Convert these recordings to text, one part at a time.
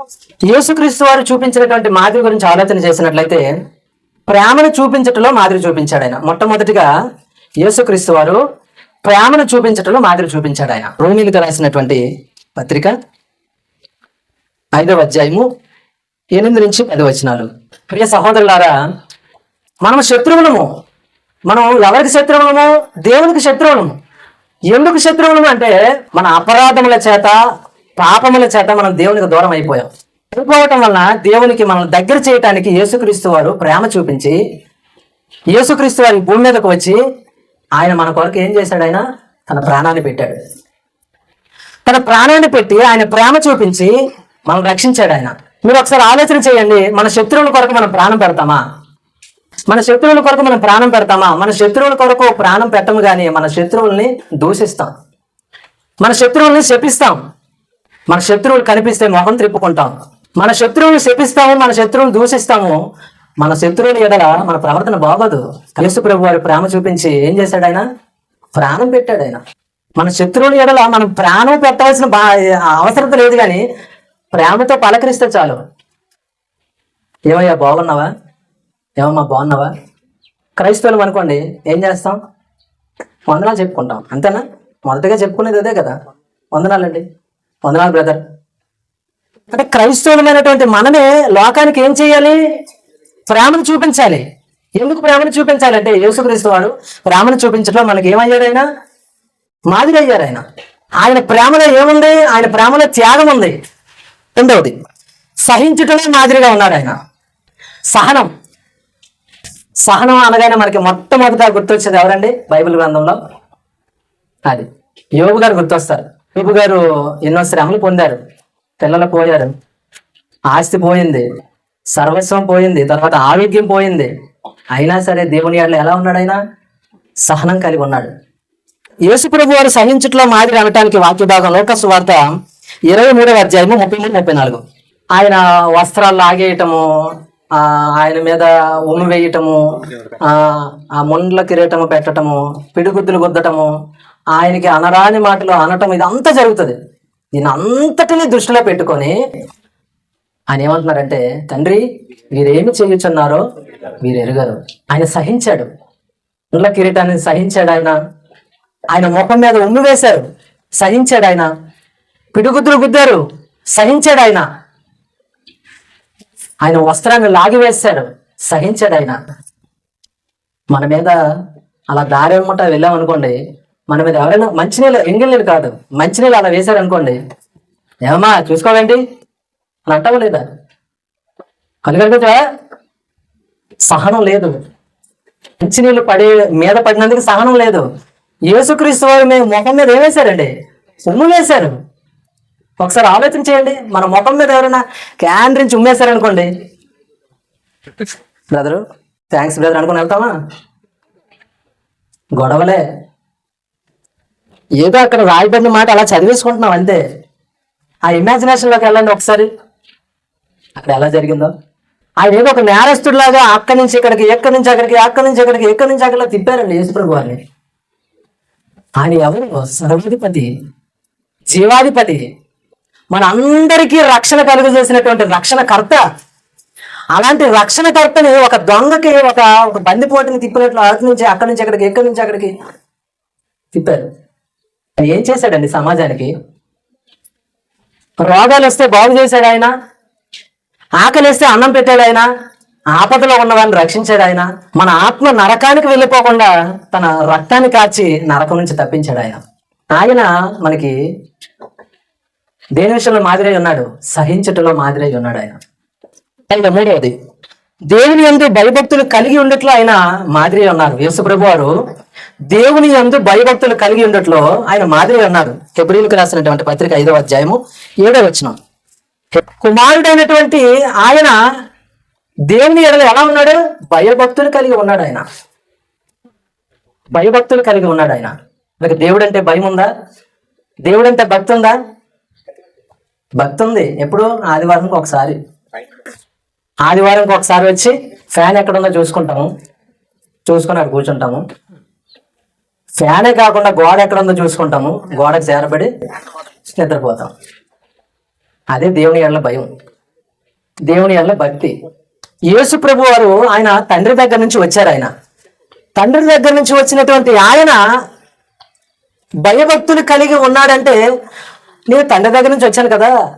యేసుక్రీస్తు వారు చూపించినటువంటి మాదిరి గురించి ఆలోచన చేసినట్లయితే ప్రేమను చూపించటంలో మాదిరి చూపించాడు ఆయన. మొట్టమొదటిగా యేసుక్రీస్తు వారు ప్రేమను చూపించటంలో మాదిరి చూపించాడు ఆయన. రోమిలకు రాసినటువంటి పత్రిక ఐదవ అధ్యాయము ఎనిమిది నుంచి పది వచనాలు. ప్రియ సహోదరులారా మనం శత్రువులము. మనం ఎవరికి శత్రువులము? దేవునికి శత్రువులము. ఎందుకు శత్రువులము అంటే మన అపరాధముల చేత పాపముల చేత మనం దేవునికి దూరం అయిపోయాం. అయిపోవటం వలన దేవునికి మనం దగ్గర చేయటానికి యేసుక్రీస్తు వారు ప్రేమ చూపించి యేసుక్రీస్తు వారి భూమి మీదకు వచ్చి ఆయన మన కొరకు ఏం చేశాడు ఆయన? తన ప్రాణాన్ని పెట్టాడు. తన ప్రాణాన్ని పెట్టి ఆయన ప్రేమ చూపించి మనం రక్షించాడు ఆయన. మీరు ఒకసారి ఆలోచన చేయండి మన శత్రువుల కొరకు మనం ప్రాణం పెడతామా? మన శత్రువుల కొరకు మనం ప్రాణం పెడతామా? మన శత్రువుల కొరకు ప్రాణం పెట్టము కానీ మన శత్రువుల్ని దూషిస్తాం. మన శత్రువుల్ని శపిస్తాం. మన శత్రువులు కనిపిస్తే మొహం త్రిప్పుకుంటాం. మన శత్రువులు శపిస్తాము మన శత్రువులు దూషిస్తాము. మన శత్రువుని ఎడల మన ప్రవర్తన బాగోదు. కలిసి ప్రభు వారి ప్రేమ చూపించి ఏం చేశాడు ఆయన? ప్రాణం పెట్టాడు ఆయన. మన శత్రువుని ఎడల మనం ప్రాణం పెట్టవలసిన బా అవసరం లేదు కానీ ప్రేమతో పలకరిస్తే చాలు. ఏమయ్యా బాగున్నావా? ఏమమ్మా బాగున్నావా? క్రైస్తవులు అనుకోండి ఏం చేస్తాం? వందనాలు చెప్పుకుంటాం. అంతేనా? మొదటగా చెప్పుకునేది అదే కదా. వందనాలండి. వందనాలు బ్రదర్ అంటే క్రైస్తవులమైనటువంటి మనమే లోకానికి ఏం చేయాలి? ప్రేమను చూపించాలి. ఎందుకు ప్రేమను చూపించాలి? అంటే యేసుక్రీస్తు వాడు ప్రేమను చూపించడంలో మనకి ఏమయ్యాడు ఆయన మాదిరి అయ్యారు ఆయన ఆయన ప్రేమలో ఏముంది? ఆయన ప్రేమలో త్యాగం ఉంది. రెండవది సహించటమే మాదిరిగా ఉన్నాడు ఆయన సహనం. సహనం అనగానే మనకి మొట్టమొదట గుర్తొచ్చేది ఎవరండి? బైబిల్ గ్రంథంలో? అది. యోగు గారు గుర్తొస్తారు. యోగు గారు ఎన్నో శ్రమలు పొందారు. పిల్లలు పోయారు. ఆస్తి పోయింది. సర్వస్వం పోయింది. తర్వాత ఆరోగ్యం పోయింది. అయినా సరే దేవుని ఎడల ఎలా ఉన్నాడు ఆయన? సహనం కలిగి ఉన్నాడు. యేసుప్రభు వారు సహించట్లో మాదిరి అనటానికి వాక్య భాగం లోకస్ వార్త ఇరవై మూడవ అధ్యాయము ముప్పై మూడు ముప్పై నాలుగు. ఆయన వస్త్రాలు లాగేయటము ఆ ఆయన మీద ఉమ్మ వేయటము ఆ ఆ ముండ్ల కిరీటము పెట్టటము పిడిగుద్దులు గుద్దటము ఆయనకి అనరాని మాటలు అనటం ఇదంతా జరుగుతుంది. దీని అంతటిని దృష్టిలో పెట్టుకొని ఆయన ఏమంటున్నారంటే తండ్రి వీరేమి చేయుచున్నారో వీరు ఎరుగరు. ఆయన సహించాడు. ముండ్ల కిరీటాన్ని సహించాడు ఆయన. ఆయన ముఖం మీద ఉమ్మి వేశారు. సహించాడు ఆయన. పిడుగుద్దులు గుద్దారు. సహించాడు ఆయన. ఆయన వస్త్రాన్ని లాగివేశాడు సహించాడు ఆయన. మన మీద అలా దారి వెంబట వెళ్ళాం అనుకోండి మన మీద ఎవరైనా మంచినీళ్ళు ఎంగిల్ కాదు. మంచినీళ్ళు అలా వేశారు అనుకోండి ఏమమ్మా చూసుకోవేంటి అని అంటావా లేదా? కనుక సహనం లేదు. మంచినీళ్ళు పడే మీద పడినందుకు సహనం లేదు. యేసుక్రీస్తు వారు మేము ముఖం మీద ఏమేశారండి ఉమ్ము వేశారు. ఒకసారి ఆలోచన చేయండి. మన ముఖం మీద ఎవరైనా క్యాండ్రించి ఉమ్మేశారనుకోండి. బ్రదరు థ్యాంక్స్ బ్రదర్ అనుకుని వెళ్తామా? గొడవలే. ఏదో అక్కడ రాయబడిన మాట అలా చదివేసుకుంటున్నాం అంతే. ఆ ఇమాజినేషన్లోకి వెళ్ళండి ఒకసారి. అక్కడ ఎలా జరిగిందో. ఆయన ఏదో ఒక నేరస్తుడిలాగా అక్కడి నుంచి ఇక్కడికి ఎక్కడి నుంచి అక్కడికి అక్కడి నుంచి అక్కడికి ఎక్కడి నుంచి అక్కడ తిప్పారండి యేసుప్రభు వారిని. ఆయన ఎవరు? సర్వాధిపతి జీవాధిపతి మన అందరికీ రక్షణ కలుగు చేసినటువంటి రక్షణకర్త. అలాంటి రక్షణకర్తని ఒక దొంగకి ఒక ఒక బందిపోటుని తిప్పినట్లు అటు నుంచి అక్కడి నుంచి అక్కడికి ఎక్కడి నుంచి అక్కడికి తిప్పారు. ఏం చేశాడండి సమాజానికి? రోగాలు వస్తే బాగు చేశాడు ఆయన. ఆకలి వేస్తే అన్నం పెట్టాడు ఆయన. ఆపదలో ఉన్నవాడిని రక్షించాడు ఆయన. మన ఆత్మ నరకానికి వెళ్ళిపోకుండా తన రక్తాన్ని కాచి నరకం నుంచి తప్పించాడు ఆయన. ఆయన మనకి దేని విషయంలో మాదిరై ఉన్నాడు? సహించుటలో మాదిరై ఉన్నాడు ఆయన. ఇంకా మూడవది దేవుని యందు భయభక్తులు కలిగి ఉండట్లో ఆయన మాదిరి ఉన్నారు. యేసుప్రభు వారు దేవుని అందు భయభక్తులు కలిగి ఉండట్లో ఆయన మాదిరి అన్నారు. ఫిబ్రిల్కి రాసినటువంటి పత్రిక ఐదవ అధ్యాయము ఏడవ వచ్చిన కుమారుడైనటువంటి ఆయన దేవుని ఎడల ఎలా ఉన్నాడు? భయభక్తులు కలిగి ఉన్నాడు ఆయన. భయభక్తులు కలిగి ఉన్నాడు ఆయన. మనకి దేవుడు అంటే భయం ఉందా? దేవుడు అంటే భక్తి ఉందా? భక్తి ఉంది. ఎప్పుడు? ఆదివారంకి ఒకసారి. ఆదివారంకి ఒకసారి వచ్చి ఫ్యాన్ ఎక్కడ ఉందో చూసుకుంటాము. చూసుకొని అక్కడ కూర్చుంటాము. ఫ్యానే కాకుండా గోడ ఎక్కడ ఉందో చూసుకుంటాము. గోడకు చేరబడి నిద్రపోతాం. అదే దేవుని ఎళ్ళ భయం. దేవుని ఎళ్ళ భక్తి. యేసు ప్రభు వారు ఆయన తండ్రి దగ్గర నుంచి వచ్చారు ఆయన. తండ్రి దగ్గర నుంచి వచ్చినటువంటి ఆయన భయభక్తులు కలిగి ఉన్నాడంటే నేను తండ్రి దగ్గర నుంచి వచ్చాను కదా.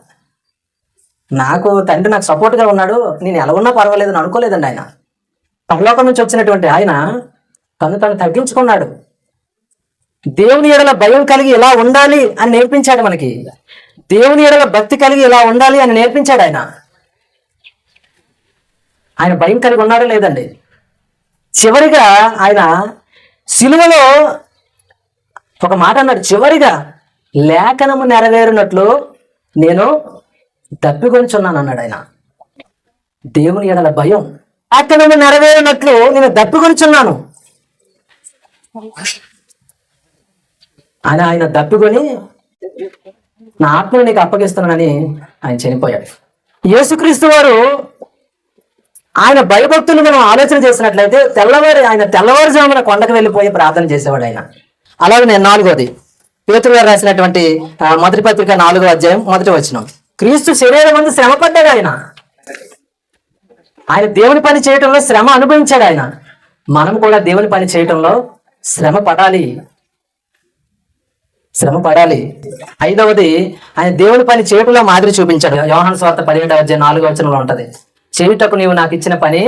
నాకు తండ్రి నాకు సపోర్ట్గా ఉన్నాడు. నేను ఎలా ఉన్నా పర్వాలేదు అని అనుకోలేదండి ఆయన. పరలోకం నుంచి వచ్చినటువంటి ఆయన తను తను తగ్గించుకున్నాడు. దేవుని ఎడల భయం కలిగి ఎలా ఉండాలి అని నేర్పించాడు మనకి. దేవుని ఎడల భక్తి కలిగి ఎలా ఉండాలి అని నేర్పించాడు ఆయన. ఆయన భయం కలిగి ఉన్నాడో లేదండి? చివరిగా ఆయన సిలువలో ఒక మాట అన్నాడు చివరిగా లేఖనము నెరవేరినట్లు నేను దప్పికొంచున్నాను అన్నాడు ఆయన. దేవుని ఎడల భయం. లేఖనము నెరవేరినట్లు నేను దప్పికొంచున్నాను. అని ఆయన దప్పికొని నా ఆత్మను నీకు అప్పగిస్తున్నానని ఆయన చనిపోయాడు. యేసుక్రీస్తు వారు ఆయన భయభక్తులు మనం ఆలోచన చేసినట్లయితే తెల్లవారి ఆయన తెల్లవారుజామున కొండకు వెళ్ళిపోయి ప్రార్థన చేసేవాడు ఆయన. అలాగే నేను నాలుగోది పేతురు గారు రాసినటువంటి మొదటి పత్రిక నాలుగో అధ్యాయం మొదటి వచ్చిన క్రీస్తు శరీరం ముందు శ్రమ పడ్డాడు ఆయన. ఆయన దేవుని పని చేయటంలో శ్రమ అనుభవించాడు ఆయన. మనం కూడా దేవుని పని చేయటంలో శ్రమ పడాలి. శ్రమ పడాలి ఐదవది ఆయన దేవుడి పని చేయటంలో మాదిరి చూపించాడు. యోహాను స్వార్థ పదిహేడు అధ్యాయం నాలుగు వచనంలో ఉంటది. చేయుటకు నీవు నాకు ఇచ్చిన పని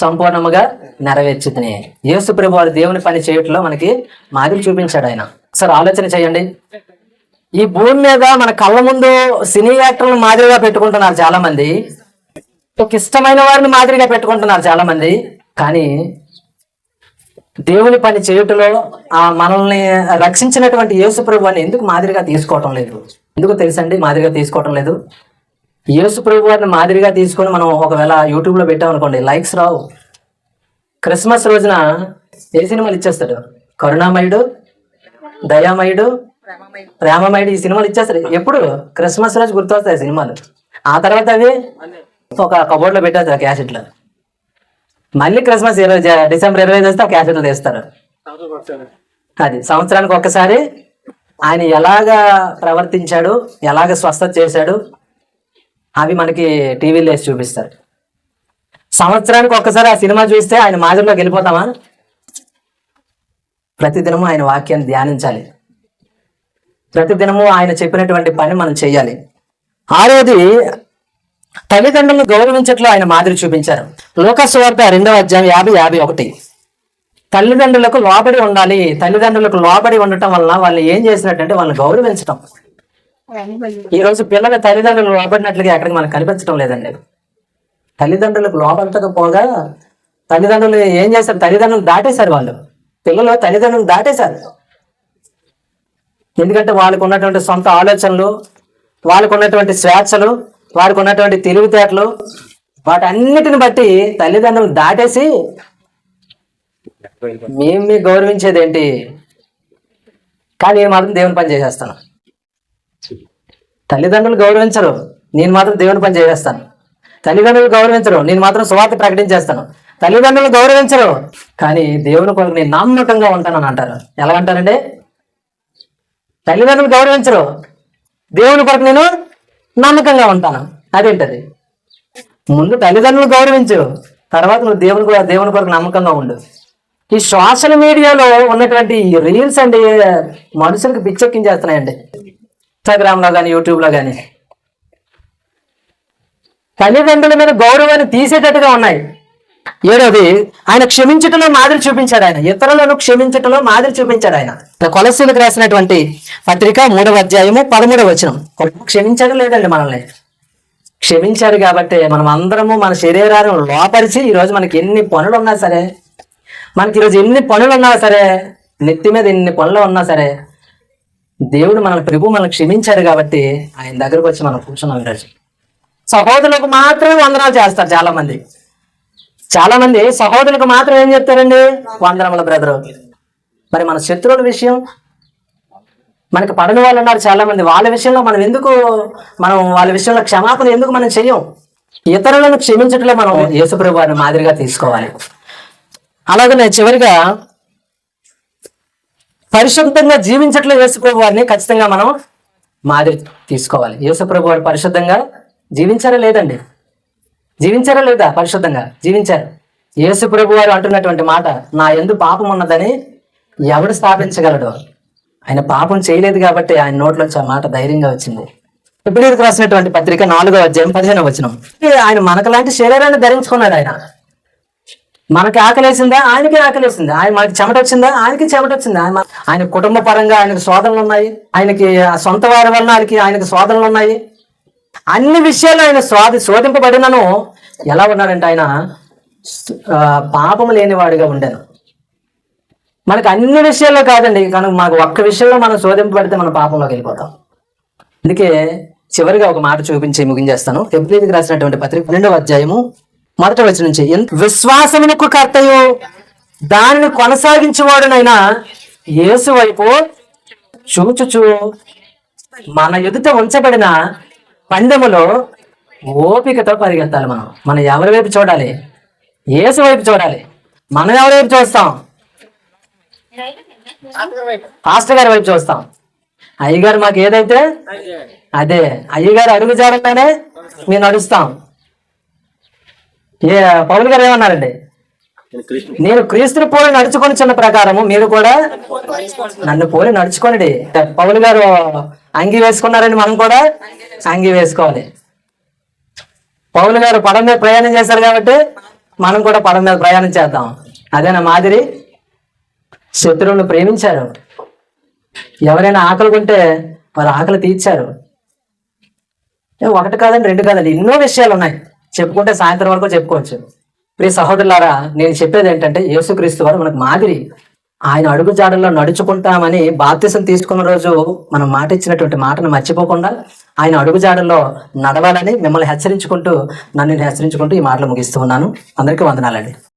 సంపూర్ణముగా నెరవేర్చుతుని. యేసు ప్రభు వారు దేవుని పని చేయటంలో మనకి మాదిరి చూపించాడు ఆయన. ఒకసారి ఆలోచన చేయండి. ఈ భూమి మీద మన కళ్ళ ముందు సినీ యాక్టర్లను మాదిరిగా పెట్టుకుంటున్నారు చాలా మంది ఒక ఇష్టమైన వారిని మాదిరిగా పెట్టుకుంటున్నారు చాలా మంది కానీ దేవుని పని చేయుటలో ఆ మనల్ని రక్షించినటువంటి యేసుప్రభు అని ఎందుకు మాదిరిగా తీసుకోవటం లేదు? ఎందుకు తెలుసండి మాదిరిగా తీసుకోవటం లేదు? యేసుప్రభు వారిని మాదిరిగా తీసుకొని మనం ఒకవేళ యూట్యూబ్లో పెట్టామనుకోండి లైక్స్ రావు. క్రిస్మస్ రోజున ఏ సినిమాలు ఇచ్చేస్తాడు? కరుణామయుడు దయామయుడు ప్రేమమయుడు ఈ సినిమాలు ఇచ్చేస్తారు ఎప్పుడు? క్రిస్మస్ రోజు గుర్తొస్తాయి సినిమాలు. ఆ తర్వాత అవి ఒక కబోర్డ్లో పెట్టేస్తారు క్యాసెట్లో. మళ్ళీ క్రిస్మస్ ఇరవై డిసెంబర్ ఇరవై ఐదు వస్తే ఆ క్యాసెట్లు తీస్తారు అది సంవత్సరానికి ఒక్కసారి ఆయన ఎలాగా ప్రవర్తించాడు ఎలాగ స్వస్థత చేశాడు అవి మనకి టీవీలో వేసి చూపిస్తారు. సంవత్సరానికి ఒక్కసారి ఆ సినిమా చూస్తే ఆయన మాదిరిలోకి వెళ్ళిపోతామా? ప్రతిదినము ఆయన వాక్యాన్ని ధ్యానించాలి. ప్రతిదినము ఆయన చెప్పినటువంటి పని మనం చేయాలి. ఆరోది తల్లిదండ్రులను గౌరవించట్లో ఆయన మాదిరి చూపించారు. లోకస్వార్త రెండవ అధ్యాయం యాభై యాభై ఒకటి. తల్లిదండ్రులకు లోబడి ఉండాలి. తల్లిదండ్రులకు లోబడి ఉండటం వలన వాళ్ళు ఏం చేసినట్టంటే వాళ్ళని గౌరవించటం. ఈ రోజు పిల్లల తల్లిదండ్రులు లోబడినట్లుగా ఎక్కడికి మనకు కనిపించడం లేదండి. తల్లిదండ్రులకు లోబడకపోగా తల్లిదండ్రులు ఏం చేస్తారు తల్లిదండ్రులు దాటేశారు వాళ్ళు. పిల్లలు తల్లిదండ్రులు దాటేశారు. ఎందుకంటే వాళ్ళకు ఉన్నటువంటి సొంత ఆలోచనలు వాళ్ళకు ఉన్నటువంటి స్వేచ్ఛలు వాడికి ఉన్నటువంటి తెలివితేటలు వాటన్నిటిని బట్టి తల్లిదండ్రులు దాటేసి మేము మీ గౌరవించేది ఏంటి కానీ నేను మాత్రం దేవుని పని చేసేస్తాను. తల్లిదండ్రులు గౌరవించరు నేను మాత్రం దేవుని పని చేసేస్తాను. తల్లిదండ్రులు గౌరవించరు నేను మాత్రం సువార్త ప్రకటించేస్తాను. తల్లిదండ్రులు గౌరవించరు కానీ దేవుని కొరకు నేను నమ్మకంగా ఉంటానని అంటారు. ఎలా అంటారండి? తల్లిదండ్రులు గౌరవించరు దేవుని కొరకు నేను నమ్మకంగా ఉంటాను. అదేంటది? ముందు తల్లిదండ్రులు గౌరవించు. తర్వాత నువ్వు దేవుని కూడా దేవుని కొరకు నమ్మకంగా ఉండు. ఈ సోషల్ మీడియాలో ఉన్నటువంటి రీల్స్ అండి మనుషులకు పిచ్చెక్కించేస్తున్నాయండి ఇన్స్టాగ్రామ్ ఇన్స్టాగ్రామ్లో కానీ యూట్యూబ్లో కానీ తల్లిదండ్రుల మీద గౌరవాన్ని తీసేటట్టుగా ఉన్నాయి. ఏడవది ఆయన క్షమించటంలో మాదిరి చూపించాడు ఆయన. ఇతరులను క్షమించటంలో మాదిరి చూపించాడు ఆయన. కొలసీలకు రాసినటువంటి పత్రిక మూడవ అధ్యాయము పదమూడవ వచనం. క్షమించడం లేదండి మనల్ని? క్షమించాడు కాబట్టి మనం అందరము మన శరీరాన్ని లోపరిచి ఈరోజు మనకి ఎన్ని పనులు ఉన్నా సరే మనకి ఈరోజు ఎన్ని పనులు ఉన్నా సరే నెత్తి మీద ఎన్ని పనులు ఉన్నా సరే దేవుడు మన ప్రభు మనల్ని క్షమించాడు కాబట్టి ఆయన దగ్గరకు వచ్చి మనం కూర్చున్నాం ఈరోజు. సహోదరులకు మాత్రమే వందనాలు చేస్తారు చాలా మంది చాలా మంది సహోదరులకు మాత్రం ఏం చెప్తారండి? వందనముల బ్రదరు. మరి మన శత్రువుల విషయం మనకి పడని వాళ్ళు ఉన్నారు చాలా మంది వాళ్ళ విషయంలో మనం ఎందుకు మనం వాళ్ళ విషయంలో క్షమాపణ ఎందుకు మనం చెయ్యం? ఇతరులను క్షమించట్లే మనం యేసుప్రభు వారిని మాదిరిగా తీసుకోవాలి. అలాగనే చివరిగా పరిశుద్ధంగా జీవించట్లే యేసుప్రభు వారిని ఖచ్చితంగా మనం మాదిరి తీసుకోవాలి. యేసుప్రభు వారు పరిశుద్ధంగా జీవించారా లేదండి? జీవించారా లేదా పరిశుద్ధంగా? జీవించారు. యేసు ప్రభు వారు అంటున్నటువంటి మాట నా ఎందు పాపం ఉన్నదని ఎవడు స్థాపించగలడు? ఆయన పాపం చేయలేదు కాబట్టి ఆయన నోట్లోంచి ఆ మాట ధైర్యంగా వచ్చింది. ఫిబ్రవరికి రాసినటువంటి పత్రిక నాలుగో అధ్యాయం పదిహేను వచ్చిన ఆయన మనకలాంటి శరీరాన్ని ధరించుకున్నాడు ఆయన. మనకి ఆకలేసిందా ఆయనకి ఆకలేసింది ఆయన మనకి చెమట వచ్చిందా? ఆయనకి చెమట వచ్చింది? ఆయన ఆయన కుటుంబ పరంగా ఆయనకు శోధనలు ఉన్నాయి. ఆయనకి ఆ సొంత వారి వలన ఆయనకి ఆయనకు శోధనలు ఉన్నాయి. అన్ని విషయాలు ఆయన స్వాది శోధింపబడినను ఎలా ఉన్నాడంటే ఆయన పాపం పాపము లేనివాడిగా ఉండాను. మనకు అన్ని విషయాల్లో కాదండి కనుక మాకు ఒక్క విషయంలో మనం శోధింపబడితే మనం పాపంలోకి వెళ్ళిపోతాం. అందుకే చివరిగా ఒక మాట చూపించి ముగించేస్తాను. ఫిబ్రవరికి రాసినటువంటి పత్రిక పన్నెండవ అధ్యాయము మొదట వచ్చిన నుంచి. విశ్వాసమునకు కర్తయు దానిని కొనసాగించేవాడునైనా యేసు వైపు చూచుచు మన ఎదుట ఉంచబడిన పందెములో ఓపికతో పరిగెత్తాలి మనం. మనం ఎవరి వైపు చూడాలి? ఏసు వైపు చూడాలి. మనం ఎవరి వైపు చూస్తాం? పాస్టర్ గారి వైపు చూస్తాం. అయ్యగారు మాకు ఏదైతే? అదే. అయ్యగారు అడుగు జాడతానే మేము నడుస్తాం. ఏ పౌలు గారు ఏమన్నారండి? నేను క్రీస్తుని పోలి నడుచుకొని చిన్న ప్రకారము మీరు కూడా నన్ను పోలి నడుచుకోండి పౌలు గారు అంగి వేసుకున్నారని మనం కూడా అంగి వేసుకోవాలి. పౌలు గారు పడం మీద ప్రయాణం చేశారు కాబట్టి మనం కూడా పడం మీద ప్రయాణం చేద్దాం. అదేనా మాదిరి శత్రువులను ప్రేమించారు. ఎవరైనా ఆకలి కొంటే వారు ఆకలి తీర్చారు. ఒకటి కాదండి రెండు కాదండి ఎన్నో విషయాలు ఉన్నాయి. చెప్పుకుంటే సాయంత్రం వరకు చెప్పుకోవచ్చు. ప్రియ సహోదరులారా నేను చెప్పేది ఏంటంటే యేసుక్రీస్తు వారు మనకు మాదిరి. ఆయన అడుగు జాడల్లో నడుచుకుంటామని బాప్తిసం తీసుకున్న రోజు మనం మాట ఇచ్చినటువంటి మాటను మర్చిపోకుండా ఆయన అడుగు జాడల్లో నడవాలని మిమ్మల్ని హెచ్చరించుకుంటూ నన్ను హెచ్చరించుకుంటూ ఈ మాటలు ముగిస్తూ ఉన్నాను. అందరికీ వందనాలండి.